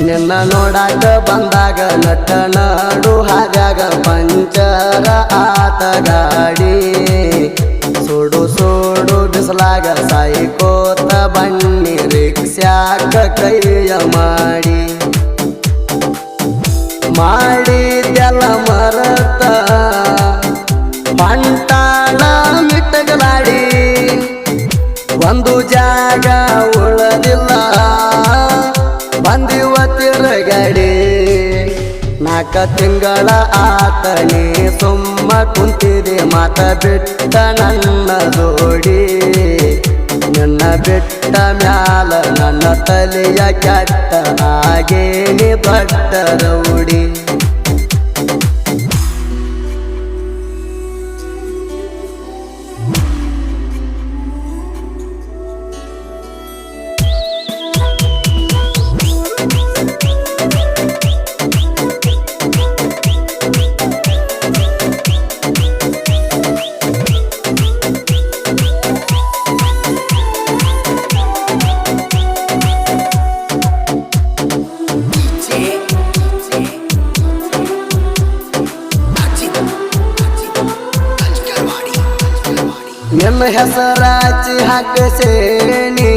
ನಿನ್ನ ನೋಡಾಕ ಬಂದಾಗ ನಟ ನಾಡು ಹಾದ್ಯಾಗ ಪಂಚರ ಆತ ಗಾಡಿ ಸುಡು ಸುಡು ಬಿಸಲಾಗ ಸಾಯಿಕೋತ ಬನ್ನಿ ರಿಕ್ಷಾಕ ಕೈಯ ಮಾಡಿ. ಮಾಡಿದ್ಯಲ್ಲ ಮರತ ಪಂಟಾಳ ಮಿಟ್ಟಗಲಾಡಿ. ಒಂದು ಜಾಗ ತಿಂಗಳ ಆತನೇ ಸುಮ್ಮ ಕುಂತಿದೆ ಮಾತ ಬಿಟ್ಟ ನನ್ನ ಜೋಡಿ. ನನ್ನ ಬಿಟ್ಟ ಮ್ಯಾಲ ನನ್ನ ತಲೆಯ ಕೆಟ್ಟ ಹಾಗೇನೆ ಬಟ್ಟ ರೌಡಿ. ನಿನ್ನ ಹೆಸರಾಚಿ ಹಾಕಸೇನಿ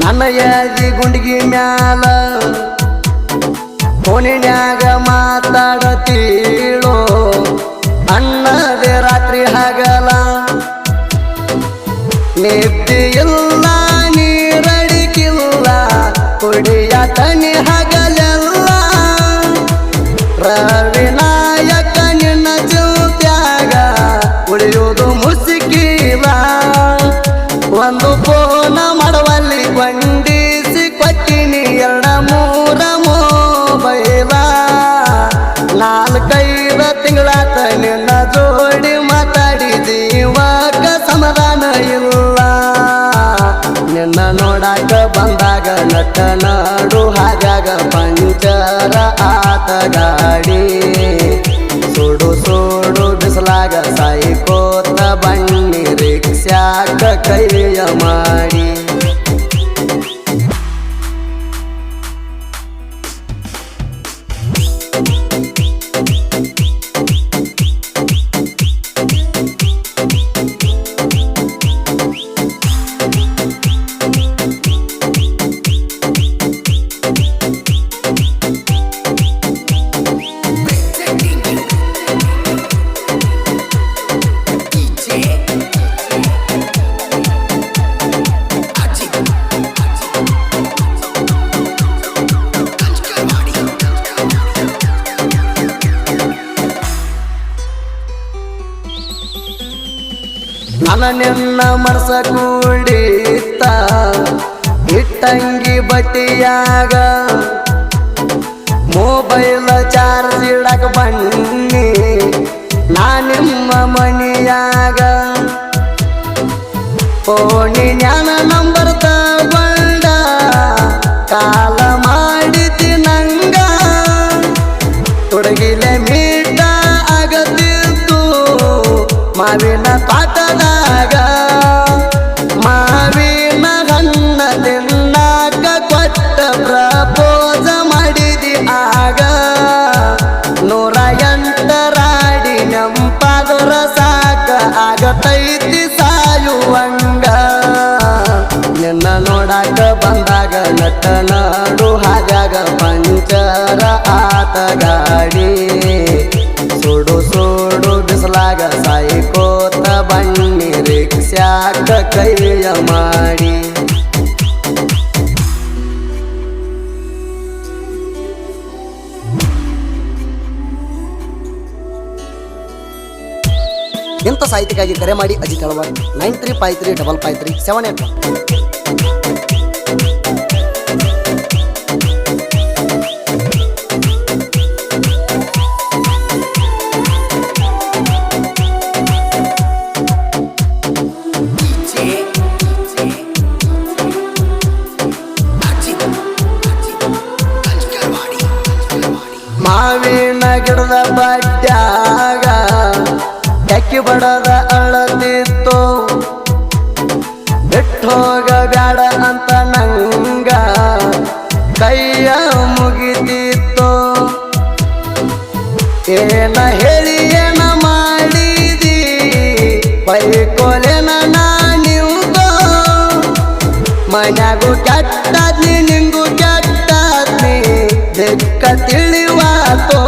ನನ್ನ ಯಾಜಿ ಗುಂಡಿಗೆ ಮ್ಯಾಲ ಫೋನಿನ್ಯಾಗ ಮಾತಾಡತೀಳೋ. ಅಣ್ಣದೇ ರಾತ್ರಿ ಹಗಲ, ನಿದ್ದೆ ಇಲ್ಲ, ನೀರಡಿಕಿಲ್ಲ ಕುಡಿಯ ತನಿ ಹಗಲೆಲ್ಲ. ತಿಂಗಳಾತ ನಿನ್ನ ಜೋಡಿ ಮಾತಾಡಿ ಜೀವಕ ಸಮಾಧಾನ ಇಲ್ಲ. ನಿನ್ನ ನೋಡಾಕ ಬಂದಾಗ ನಟ ಹಾಗಾಗ ಪಂಚರ ಆತ ಗಾಡಿ ಸುಡು ಸುಡು ಬಿಸಲಾಗ ಸಾಯಿಕೋತ ಬನ್ನಿ ರಿಕ್ಷಾಕ ಕೈಯ ನನ್ನ ನಿನ್ನ ಕೂಡಿತ್ತ ಇಟ್ಟಂಗಿ ಬಟ್ಟಿಯಾಗ ಮೊಬೈಲ್ ಚಾರ್ಜ್ ಇಡಕ್ ಬನ್ನಿ. ಆಗತೈತಿ ಸಾಯುವಂಗ. ನಿನ್ನ ನೋಡಾಕ ಬಂದಾಗ ನಟನಾಡು ಹಾಗಾಗ ಪಂಚರ ಆತ ಗಾಡಿ. ಸುಡು ಸುಡು ಬಿಸಲಾಗ ಸಾಯಿಕೋತ ಬನ್ನಿ ರಿಕ್ಷಾಕ ಕೈಯ ಮಾಡಿ. ಇಂಥ ಸಾಹಿತಿಗಾಗಿ ಕರೆ ಮಾಡಿ Ajit Halavar nine three five three double five three seven eight ಮಾವಿನ ಗಿಡದ ಬಡ್ಡ್ಯಾಗ ಅಕ್ಕಿ ಬಡದ ಅಳತಿತ್ತು. ಹೋಗ ಬ್ಯಾಡ ಅಂತ ನಂಗ ಕೈಯ ಮುಗಿದಿತ್ತು ಏನ ಹೇಳಿ, ಏನ ಮಾಡಿದಿ? ಬೈಕೋಲೆನ ನಾ ನಿಂಗೋ ಕೆಟ್ಟಿ ನಿಂಗು ಕೆಟ್ಟಿ ದಿಕ್ಕ ತಿಳಿವಾತೋ?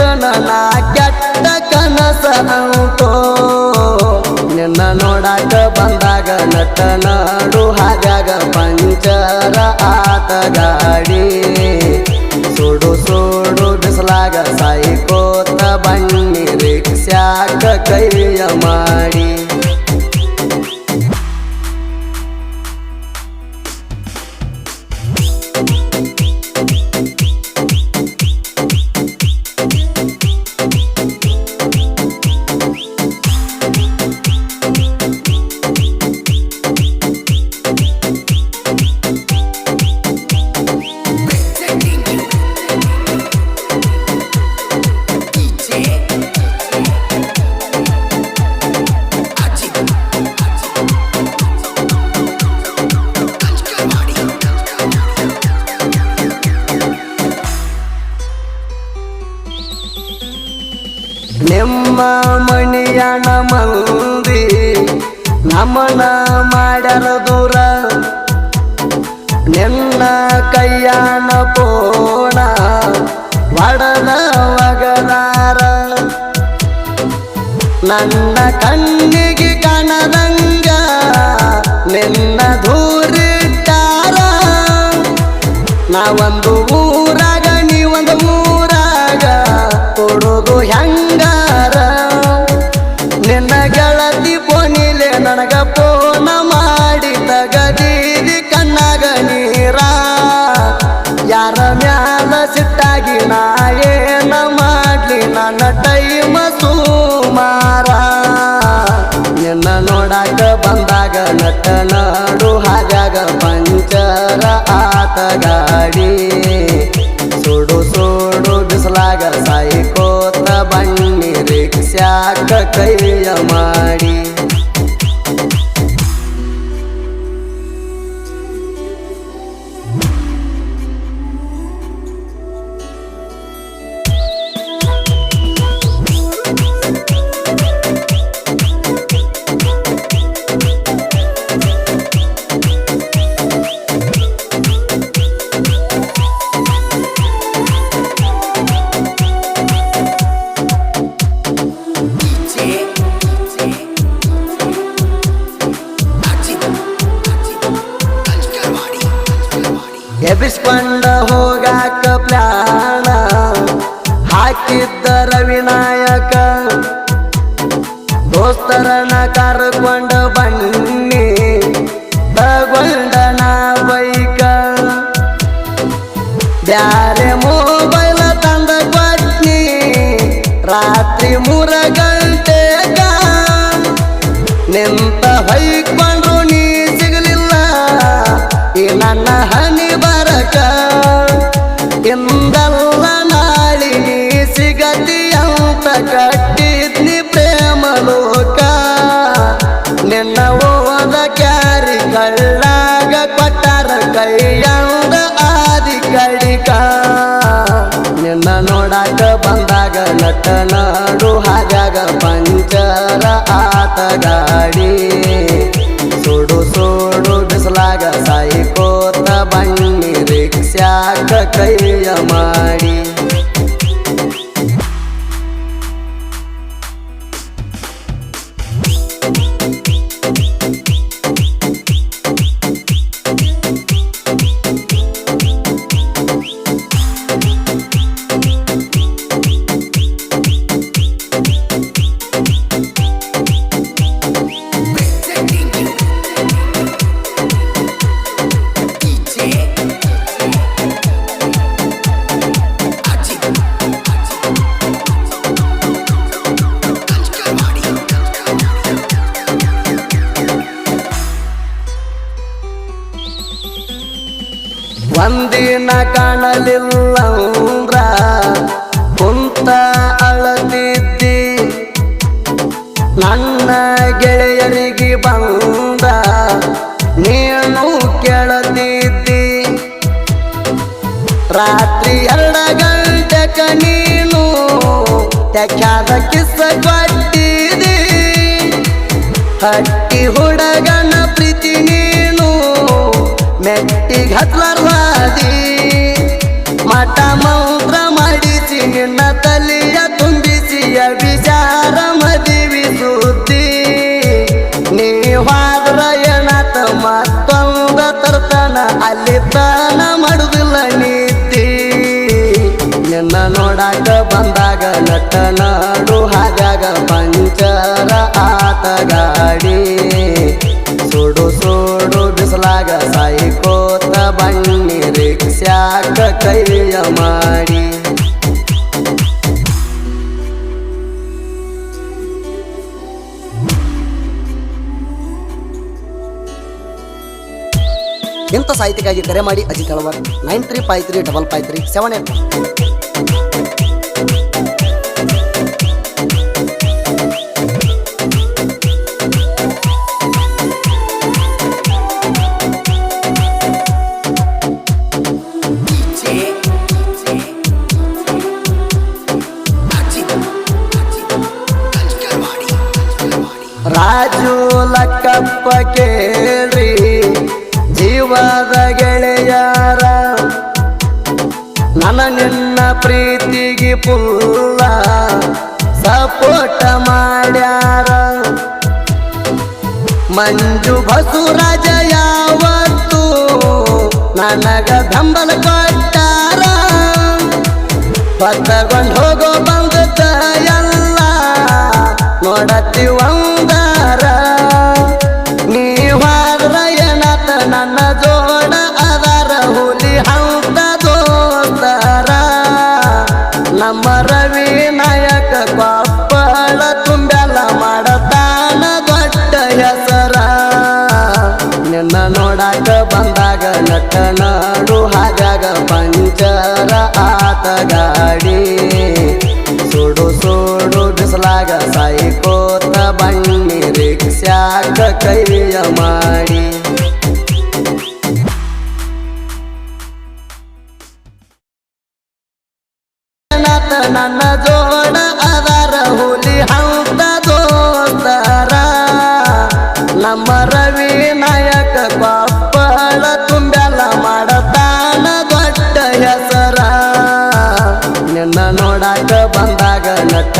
ನನ್ನ ಕೆಟ್ಟ ಕನಸ ಅಂತೋ ನಿನ್ನ ನೋಡಾಕ ಬಂದಾಗ ನಟ ನಾಡು ಹಾಗಾಗ ಪಂಚರ ಆತ ಗಾಡಿ ಸುಡು ಸುಡು ಬಿಸಲಾಗ ಸಾಯಿಕೋತ ಬನ್ನಿ ರಿಕ್ಷಾಕ ಕೈಯ ಮಾಡಿ? ನಮನ ಮಾಡರ ದೂರ ನಿನ್ನ ಕೈಯಾನ ಪೋಣ ಒಡನ ಒಗನಾರ ನನ್ನ ಕಣ್ಣಿಗೆ ಕಾಣದಂಗ ನಿನ್ನ ದೂರಿಟ್ಟಾರ. ನಾವೊಂದು ಊರಾಗ ಒಂದು ಊರಾಗ, ಕೊಡೋದು ಹೆಂಗಾರ ನನಗ ಪೋನ ಮಾಡಿ ತಗದೀರಿ ಕಣ್ಣಾಗ ನೀರ. ಯಾರ ಮ್ಯಾಲ ಸಿಟ್ಟಾಗಿ ನಾ ಏನ ಮಾಡ್ಲಿ, ನನ್ನ ಟೈಮ ಸುಮಾರ. ನಿನ್ನ ನೋಡಾಕ ಬಂದಾಗ ನಟ ನಾಡು ಹಾಗಾಗ ಪಂಚರ ಆತ ಗಾಡಿ கொண்ட ಬಂದಾಗ ನಟ ನಾಡು ಹಾಗಾಗ ಪಂಚರ ಆತ ಗಾಡಿ. ಸುಡು ಸುಡು ಬಿಸಲಾಗ ಸಾಯಿಕೋತ ಬನ್ನಿ ರಿಕ್ಷಾಕ ಕೈಯ ಉಂದ್ರ ಕುಂತ ಅಳದಿದ್ದಿ. ನನ್ನ ಗೆಳೆಯರಿಗೆ ಬಂದ ನೀನು ಕೇಳದಿದ್ದಿ. ರಾತ್ರಿ ಎರಡ ಗಂಟೆಕ ನೀನು ತೆಕ್ಕಾದ ಕಿಸ್ಸ ಕೊಟ್ಟಿದಿ ಹಟ್ಟಿ ಹುಡುಗನ ಪ್ರೀತಿ ನೀನು ಮೆಟ್ಟಿಗೆ ಹತ್ಲಾರ್ವಾದಿ. ಮಠ ಮಂತ್ರ ಮಾಡಿಸಿ, ನಿನ್ನ ತಲೆಯ ತುಂಬಿಸಿ, ಅಭಿಚಾರ ಮದಿವಿ ಸುದ್ದಿ. ನೀ ಹೋದ್ರ ಏನಾತ ಮತ್ತೊಂದ ತರ್ತಾನ, ಅಲ್ಲಿ ತಾನ ಮಾಡುದಿಲ್ಲ ನೀತಿ. ನಿನ್ನ ನೋಡಾಕ ಬಂದಾಗ ನಟ ನಾಡು ಹಾಗಾಗ ಪಂಚರ ಆತ ಗಾಡಿ ಸುಡು ಸುಡು ಬಿಸಲಾಗ ಸಾಯಿಕೋತ ಬಣ್ಣಿ ರಿಕ್ಷಾಕ ಕೈಯ ಮಾಡಿ. ಇಂಥ ಸಾಹಿತ್ಯಕ್ಕಾಗಿ ಕರೆ ಮಾಡಿ Ajit Alavar nine three five three double five three seven eight. ನನ್ನ ನಿನ್ನ ಪ್ರೀತಿಗೆ ಪುಲ್ಲ ಸಪೋಟ ಮಾಡ್ಯಾರ. ಮಂಜು ಬಸುರಾಜ ಯಾವತ್ತು ನನಗ ಬೆಂಬಲ ಕೊಟ್ಟಾರ. ಪತ್ತಗೊಂಡು ಹೋಗೋ ಬಂದ ಎಲ್ಲ ನೋಡತ್ತಿ ಕೈಯ ಮಾಡಿ. ನನ್ನ ಜೋಡ ಅದರ ಹುಲಿ ಹಂತ ದೋಸ್ತರ. ನಮ್ಮ ರವಿ ನಾಯಕ ಕೊಪ್ಪಳ ತುಂಬೆಲ್ಲ ಮಾಡತಾನ ದೊಡ್ಡ ಹೆಸರ. ನಿನ್ನ ನೋಡಾಕ ಬಂದಾಗ ನಟ